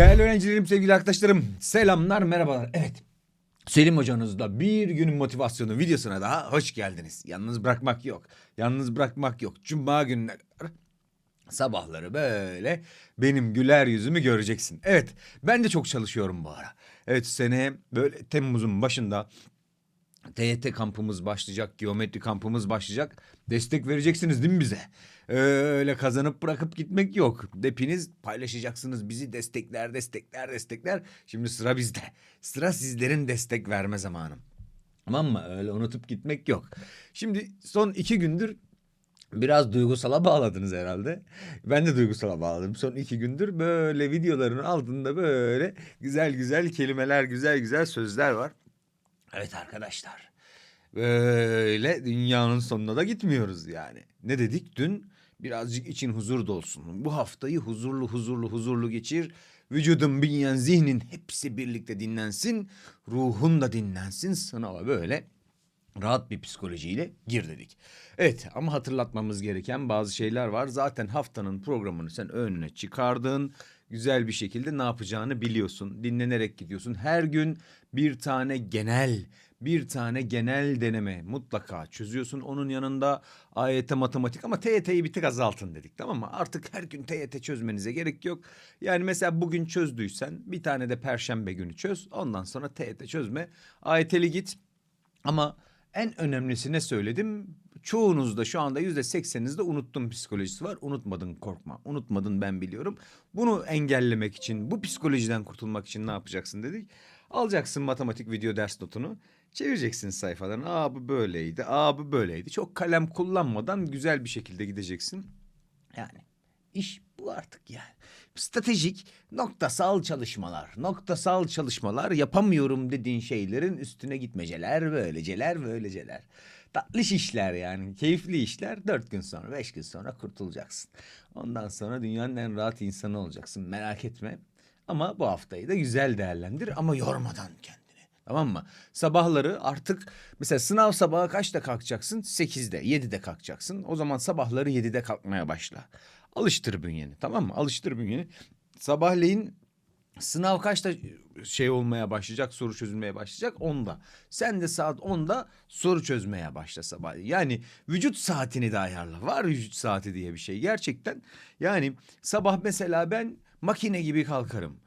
Değerli öğrencilerim, sevgili arkadaşlarım, selamlar, merhabalar. Evet, Selim hocanızla bir günün motivasyonu videosuna daha hoş geldiniz. Yalnız bırakmak yok, yalnız bırakmak yok. Cuma gününe kadar sabahları böyle benim güler yüzümü göreceksin. Evet, ben de çok çalışıyorum bu ara. Evet, seneye böyle Temmuz'un başında TYT kampımız başlayacak, geometri kampımız başlayacak. Destek vereceksiniz değil mi bize? Öyle kazanıp bırakıp gitmek yok. Hepiniz paylaşacaksınız bizi destekler, destekler, destekler. Şimdi sıra bizde. Sıra sizlerin destek verme zamanı. Tamam mı? Öyle unutup gitmek yok. Şimdi son iki gündür Biraz duygusala bağladınız herhalde. Ben de duygusala bağladım. Son iki gündür böyle videoların altında böyle güzel güzel kelimeler, güzel güzel sözler var. Evet arkadaşlar. Böyle dünyanın sonuna da gitmiyoruz yani. Ne dedik dün? Birazcık için huzur dolsun. Bu haftayı huzurlu huzurlu huzurlu geçir. Vücudun, bünyen, zihnin hepsi birlikte dinlensin. Ruhun da dinlensin. Sınava böyle rahat bir psikolojiyle gir dedik. Evet ama hatırlatmamız gereken bazı şeyler var. Zaten haftanın programını sen önüne çıkardın. Güzel bir şekilde ne yapacağını biliyorsun. Dinlenerek gidiyorsun. Her gün bir tane genel, bir tane genel deneme mutlaka çözüyorsun. Onun yanında AYT matematik ama TYT'yi bir tık azaltın dedik tamam mı? Artık her gün TYT çözmenize gerek yok. Yani mesela bugün çözdüysen bir tane de perşembe günü çöz. Ondan sonra TYT çözme. AYT'li git. Ama en önemlisi ne söyledim? Çoğunuzda şu anda yüzde sekseninizde unuttum psikolojisi var. Unutmadın korkma. Unutmadın ben biliyorum. Bunu engellemek için, bu psikolojiden kurtulmak için ne yapacaksın dedik. Alacaksın matematik video ders notunu. Çevireceksin sayfalarını. Aa bu böyleydi. Aa bu böyleydi. Çok kalem kullanmadan güzel bir şekilde gideceksin. Yani iş bu artık yani. Stratejik, noktasal çalışmalar. Noktasal çalışmalar yapamıyorum dediğin şeylerin üstüne gitmeceler, böyleceler, böyleceler. Tatlış işler yani, keyifli işler. Dört gün sonra, beş gün sonra kurtulacaksın. Ondan sonra dünyanın en rahat insanı olacaksın. Merak etme. Ama bu haftayı da güzel değerlendir ama yormadan kendini. Tamam mı? Sabahları artık mesela sınav sabahı kaçta kalkacaksın? 8'de, 7'de kalkacaksın. O zaman sabahları 7'de kalkmaya başla. Alıştır bünyeni tamam mı? Alıştır bünyeni. Sabahleyin sınav kaçta şey olmaya başlayacak, soru çözülmeye başlayacak? 10'da. Sen de saat 10'da soru çözmeye başla sabah. Yani vücut saatini de ayarla. Var vücut saati diye bir şey. Gerçekten yani sabah mesela ben makine gibi kalkarım.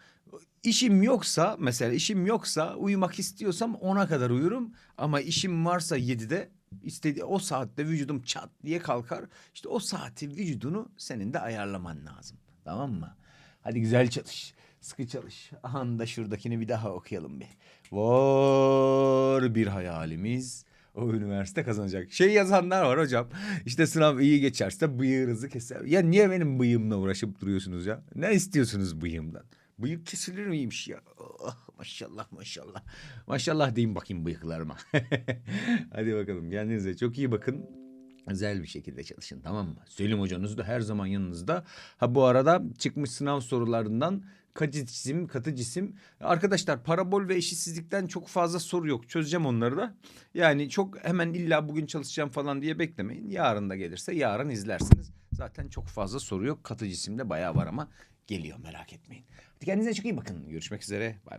İşim yoksa mesela işim yoksa uyumak istiyorsam ona kadar uyurum ama işim varsa 7'de istediği o saatte vücudum çat diye kalkar. İşte o saati vücudunu senin de ayarlaman lazım. Tamam mı? Hadi güzel çalış. Sıkı çalış. Anda şuradakini bir daha okuyalım bir. Var bir hayalimiz. O üniversite kazanacak. Şey yazanlar var hocam. İşte sınav iyi geçerse bıyığınızı keser. Ya niye benim bıyığımla uğraşıp duruyorsunuz ya? Ne istiyorsunuz bıyığımdan? Bıyık kesilir miymiş ya? Oh, maşallah maşallah. Maşallah deyin bakayım bıyıklarıma. Hadi bakalım kendinize çok iyi bakın. Güzel bir şekilde çalışın tamam mı? Selim hocanız da her zaman yanınızda. Ha bu arada çıkmış sınav sorularından katı cisim, katı cisim. Arkadaşlar parabol ve eşitsizlikten çok fazla soru yok. Çözeceğim onları da. Yani çok hemen illa bugün çalışacağım falan diye beklemeyin. Yarın da gelirse yarın izlersiniz. Zaten çok fazla soru yok. Katı cisimde bayağı var ama geliyor merak etmeyin. Hadi kendinize çok iyi bakın. Görüşmek üzere. Bay bay.